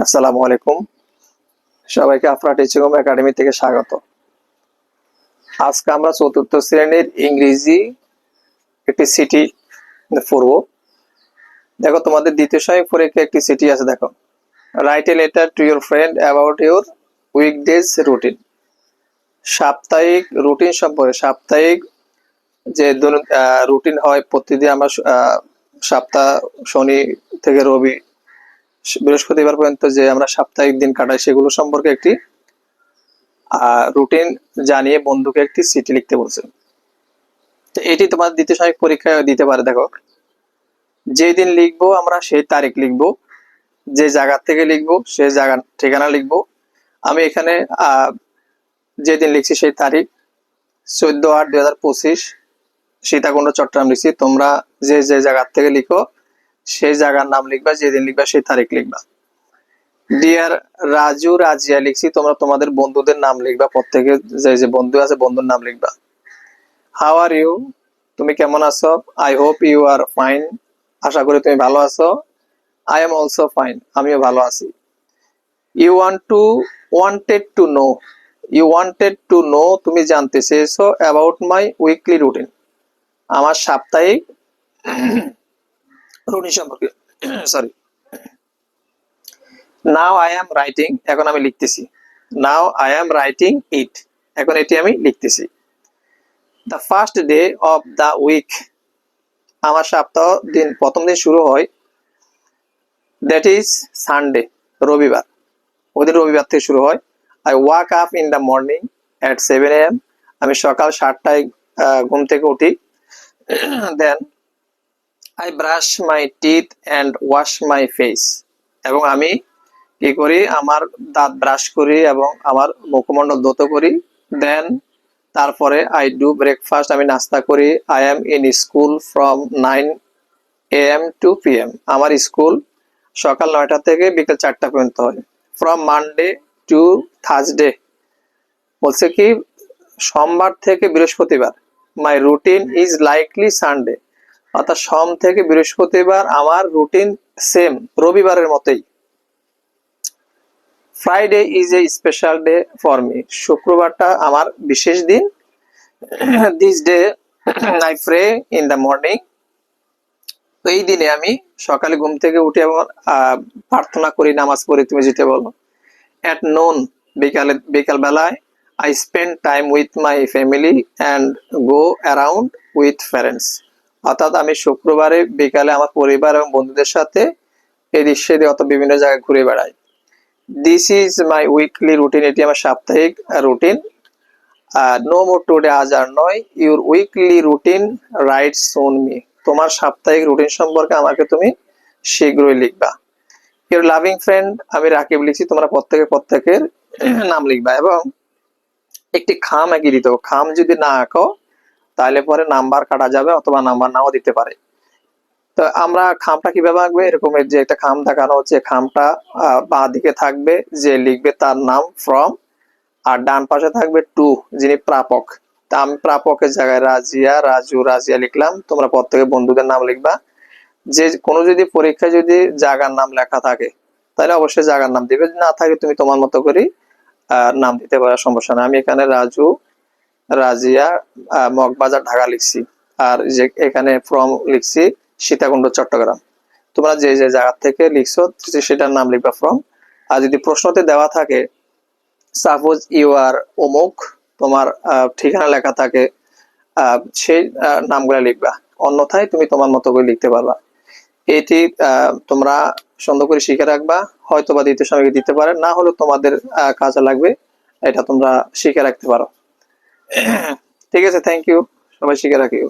আসসালামু আলাইকুম। সবাইকে আফরা টিচিং হোম একাডেমি থেকে স্বাগত। আজকে আমরা চতুর্থ শ্রেণির ইংরেজি একটি সিটি পড়ব। দেখো, তোমাদের দ্বিতীয় সহায়ক পরীক্ষা একটি সিটি আছে, দেখো। Write a letter to your friend about your weekdays routine সাপ্তাহিক রুটিন সম্পর্কে, সাপ্তাহিক যে রুটিন হয়, প্রতিদিন আমরা সপ্তাহ, শনি থেকে রবি বৃহস্পতিবার পর্যন্ত যে আমরা সাপ্তাহিক দিন কাটাই, সেগুলো সম্পর্কে একটি রুটিন জানিয়ে বন্ধুকে একটি চিঠি লিখতে বলছে। তো এটি তোমার দ্বিতীয় সহায়ক পরীক্ষায় দিতে পারে, দেখো। যেই দিন লিখব আমরা, সেই তারিখ লিখব। যে জায়গা থেকে লিখব সেই জায়গার ঠিকানা লিখব। আমি এখানে যেদিন লিখছি সেই তারিখ, চোদ্দ আট দুই হাজার পঁচিশ, সীতাকুণ্ড, চট্টগ্রাম লিখছি। তোমরা যে যে জায়গার থেকে লিখো সেই জায়গার নাম লিখবা, যেদিন লিখবা সেই তারিখ লিখবা। ডিয়ার রাজু, রাজিয়া লিখছি, তোমরা তোমাদের বন্ধুদের নাম লিখবা, প্রত্যেকে যে যে বন্ধু আছে, বন্ধুর নাম লিখবা। হাউ আর ইউ তুমি কেমন আছো? I hope you are fine আশা করি তুমি ভালো আছো। আই এম অলসো ফাইন আমিও ভালো আছি। You want to wanted to know you wanted to know তুমি জানতে চেয়েছো অ্যাবাউট মাই উইকলি রুটিন আমার সাপ্তাহিক সম্পর্কে। Sorry now I am writing এখন আমি লিখতেছি। Now I am writing it এখন এটি আমি লিখতেছি। The first day of the week আমার সপ্তাহ দিন, প্রথম দিন শুরু হয় দ্যাট ইজ সানডে রবিবার। ওই দিন রবিবার থেকে শুরু হয়। I wake up in the morning at seven M আমি সকাল সাতটায় ঘুম থেকে উঠি। Then I brush my teeth and wash my face এবং আমি কি করি? আমার দাঁত ব্রাশ করি এবং আমার মুখমণ্ডল ধৌত করি। দেন তারপরে আই ডু ব্রেকফাস্ট আমি নাস্তা করি। I am in school from nine A M to P M আমার স্কুল সকাল নয়টা থেকে বিকেল চারটা পর্যন্ত হয়। ফ্রম মানডে টু থার্সডে বলছে কি, সোমবার থেকে বৃহস্পতিবার। My routine is likely Sunday অর্থাৎ সোম থেকে বৃহস্পতিবার আমার রুটিন সেম রবিবারের মতোই। Friday is a special day for me শুক্রবারটা আমার বিশেষ দিন। This day I pray in the morning তো এই দিনে আমি সকালে ঘুম থেকে উঠে আহ, প্রার্থনা করি নামাজ পড়ি তুমি যেতে বলো। অ্যাট নোন বিকালে বিকাল বেলায় I spend time with my family and go around with parents অর্থাৎ আমি শুক্রবারে বিকালে আমার পরিবার এবং বন্ধুদের সাথে এই দৃশ্যে দিয়ে অত বিভিন্ন জায়গায় ঘুরে বেড়াই। This is my weekly routine এটি আমার সাপ্তাহিক রুটিন আর নো মোর টুডে আজ আর নয়। Your weekly routine right soon me তোমার সাপ্তাহিক রুটিন সম্পর্কে আমাকে তুমি শীঘ্রই লিখবা। ইউর লাভিং ফ্রেন্ড আমি রাকিব লিখছি, তোমরা প্রত্যেকে প্রত্যেকের নাম লিখবা। এবং একটি খাম এগিয়ে দিতে খাম যদি না আঁকো তাহলে পরে নাম্বার কাটা যাবে অথবা নাম্বার নাও দিতে পারে। তো আমরা খামটা কীভাবে আঁকবো? এরকমের যে একটা খাম দেখানো হচ্ছে খামটা বাঁ দিকে থাকবে যে লিখবে তার নাম ফ্রম আর ডান পাশে থাকবে টু যিনি প্রাপক। তা আমি প্রাপকের জায়গায় রাজিয়া, রাজু, রাজিয়া লিখলাম। তোমরা প্রত্যেকে বন্ধুদের নাম লিখবা। যে কোনো যদি পরীক্ষায় যদি জায়গার নাম লেখা থাকে, তাহলে অবশ্যই জায়গার নাম দিবে। না থাকে, তুমি তোমার মতো করে নাম দিতে পারো, সমস্যা না আমি এখানে রাজু রাজিয়া মগবাজার, ঢাকা লিখছি। আর যে এখানে ফ্রম লিখছি, সীতাকুণ্ড, চট্টগ্রাম। তোমরা যে যে জায়গা থেকে লিখছো সেটার নাম লিখবা ফ্রম আর যদি প্রশ্নতে দেওয়া থাকে, সাপোজ ইউ আর অমুক, তোমার ঠিকানা লেখা থাকে সেই নামগুলো লিখবা। অন্যথায় তুমি তোমার মতো করে লিখতে পারবা। এটি তোমরা সুন্দর করে শিখে রাখবা হয়তো বা দ্বিতীয় সময় দিতে পারে, না হলে তোমাদের কাজে লাগবে, এটা তোমরা শিখে রাখতে পারো। ঠিক আছে থ্যাংক ইউ সবাই শিখে রাখিও।